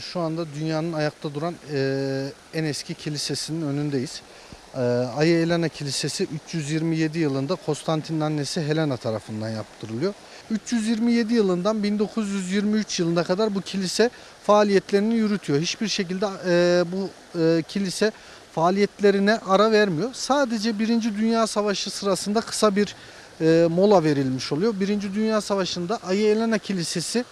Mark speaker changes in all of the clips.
Speaker 1: Şu anda dünyanın ayakta duran e, en eski kilisesinin önündeyiz. E, Ayı Elena Kilisesi 327 yılında Konstantin'in annesi Helena tarafından yaptırılıyor. 327 yılından 1923 yılına kadar bu kilise faaliyetlerini yürütüyor. Hiçbir şekilde e, bu e, kilise faaliyetlerine ara vermiyor. Sadece Birinci Dünya Savaşı sırasında kısa bir e, mola verilmiş oluyor. Birinci Dünya Savaşı'nda Ayı Elena Kilisesi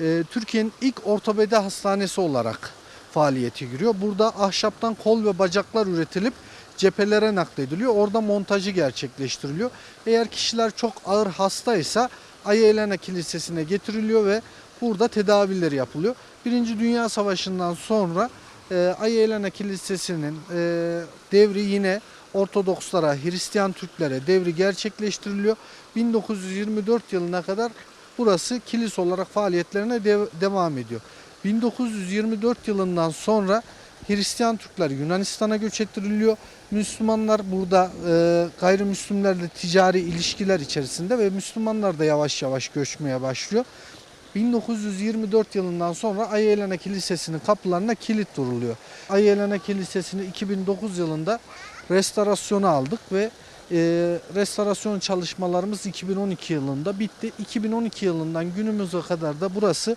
Speaker 1: e, Türkiye'nin ilk ortopedi hastanesi olarak faaliyete giriyor. Burada ahşaptan kol ve bacaklar üretilip cephelere naklediliyor. Orada montajı gerçekleştiriliyor. Eğer kişiler çok ağır hastaysa Ayı Elena Kilisesi'ne getiriliyor ve burada tedavileri yapılıyor. Birinci Dünya Savaşı'ndan sonra e, Ayı Elena Kilisesi'nin e, devri yine Ortodokslara, Hristiyan Türklere devri gerçekleştiriliyor. 1924 yılına kadar burası kilise olarak faaliyetlerine dev- devam ediyor. 1924 yılından sonra Hristiyan Türkler Yunanistan'a göç ettiriliyor. Müslümanlar burada e, gayrimüslimlerle ticari ilişkiler içerisinde ve Müslümanlar da yavaş yavaş göçmeye başlıyor. 1924 yılından sonra Ayelena Kilisesi'nin kapılarına kilit duruluyor. Ayelena Kilisesi'ni 2009 yılında restorasyona aldık ve e, restorasyon çalışmalarımız 2012 yılında bitti. 2012 yılından günümüze kadar da burası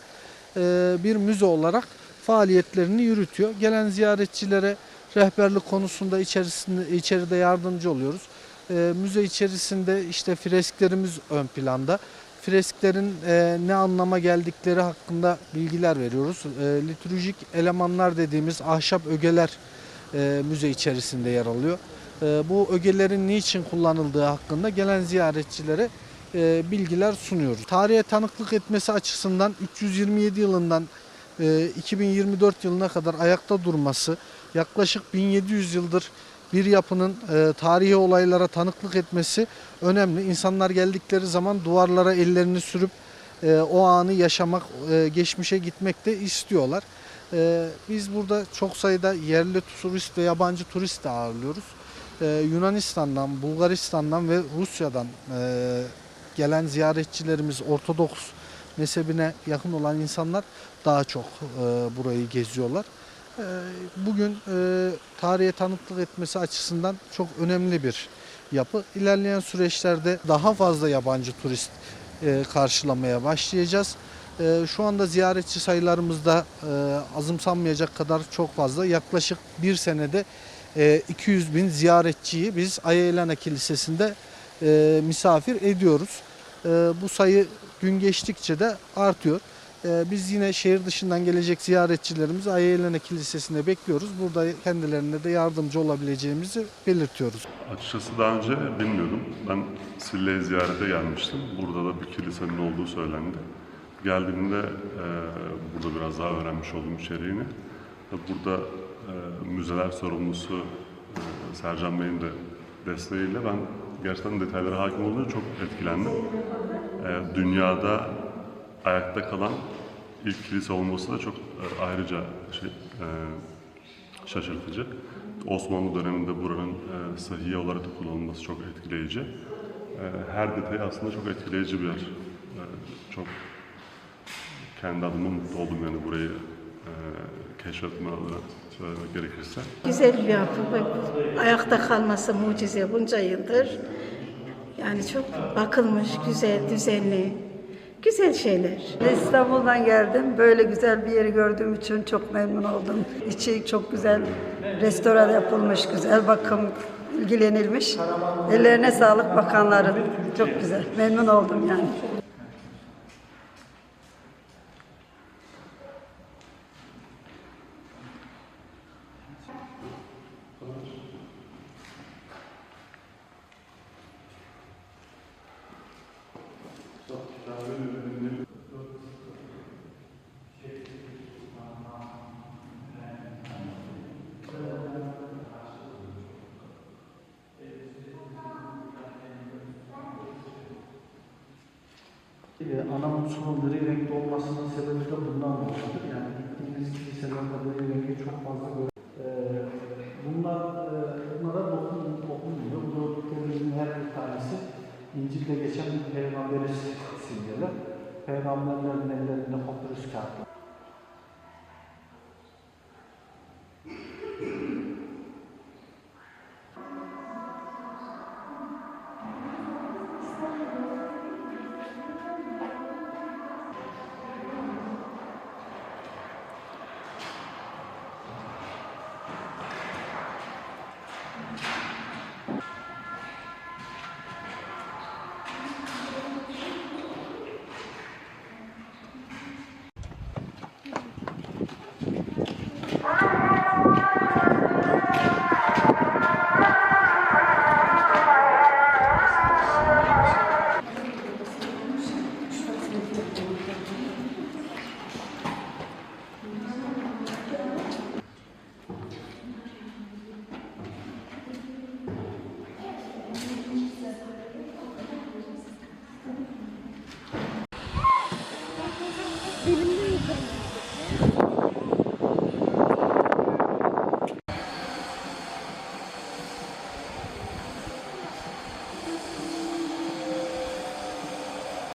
Speaker 1: e, bir müze olarak faaliyetlerini yürütüyor. Gelen ziyaretçilere rehberlik konusunda içerisinde içeride yardımcı oluyoruz. E, müze içerisinde işte fresklerimiz ön planda. Fresklerin e, ne anlama geldikleri hakkında bilgiler veriyoruz. Liturjik elemanlar dediğimiz ahşap ögeler müze içerisinde yer alıyor. E, bu ögelerin niçin kullanıldığı hakkında gelen ziyaretçilere e, bilgiler sunuyoruz. Tarihe tanıklık etmesi açısından 327 yılından e, 2024 yılına kadar ayakta durması, yaklaşık 1700 yıldır bir yapının e, tarihi olaylara tanıklık etmesi önemli. İnsanlar geldikleri zaman duvarlara ellerini sürüp e, o anı yaşamak, e, geçmişe gitmek de istiyorlar. E, biz burada çok sayıda yerli turist ve yabancı turist de ağırlıyoruz. E, Yunanistan'dan, Bulgaristan'dan ve Rusya'dan e, gelen ziyaretçilerimiz Ortodoks mezhebine yakın olan insanlar daha çok e, burayı geziyorlar. E, bugün e, tarihe tanıklık etmesi açısından çok önemli bir yapı. İlerleyen süreçlerde daha fazla yabancı turist e, karşılamaya başlayacağız. E, şu anda ziyaretçi sayılarımızda e, azımsanmayacak kadar çok fazla. Yaklaşık bir senede 200 bin ziyaretçiyi biz Ayelana Kilisesi'nde e, misafir ediyoruz. E, bu sayı gün geçtikçe de artıyor. E, biz yine şehir dışından gelecek ziyaretçilerimizi Ayelana Kilisesi'nde bekliyoruz. Burada kendilerine de yardımcı olabileceğimizi belirtiyoruz.
Speaker 2: Açıkçası daha önce bilmiyordum. Ben Sille'ye ziyarete gelmiştim. Burada da bir kilisenin olduğu söylendi. Geldiğimde e, burada biraz daha öğrenmiş oldum içeriğini. Burada e, müzeler sorumlusu e, Sercan Bey'in de desteğiyle ben gerçekten detaylara hakim olduğumda çok etkilendim. E, dünyada ayakta kalan ilk kilise olması da çok e, ayrıca şey, e, şaşırtıcı. Osmanlı döneminde buranın e, sahiye olarak da kullanılması çok etkileyici. E, her detay aslında çok etkileyici bir yer. E, çok kendi adıma mutlu oldum yani burayı keşfetme adına söylemek gerekirse.
Speaker 3: Güzel bir yapı. Ayakta kalması mucize bunca yıldır. Yani çok bakılmış, güzel, düzenli. Güzel şeyler.
Speaker 4: İstanbul'dan geldim. Böyle güzel bir yeri gördüğüm için çok memnun oldum. İçi çok güzel, restore yapılmış, güzel bakım ilgilenilmiş. Ellerine sağlık bakanların. Çok güzel. Memnun oldum yani.
Speaker 1: e, ana mutfağın gri renkli olmasının sebebi de bundan olmalıdır. Yani gittiğimiz kiliselerde gri rengi çok fazla görüyoruz. E, bunlar, e, bunlara dokun, dokunmuyor. Bu gördüklerimizin her bir tanesi İncil'de geçen bir peygamberi simgeler. Peygamberlerin ellerinde papyrus kağıtlar. Thank you.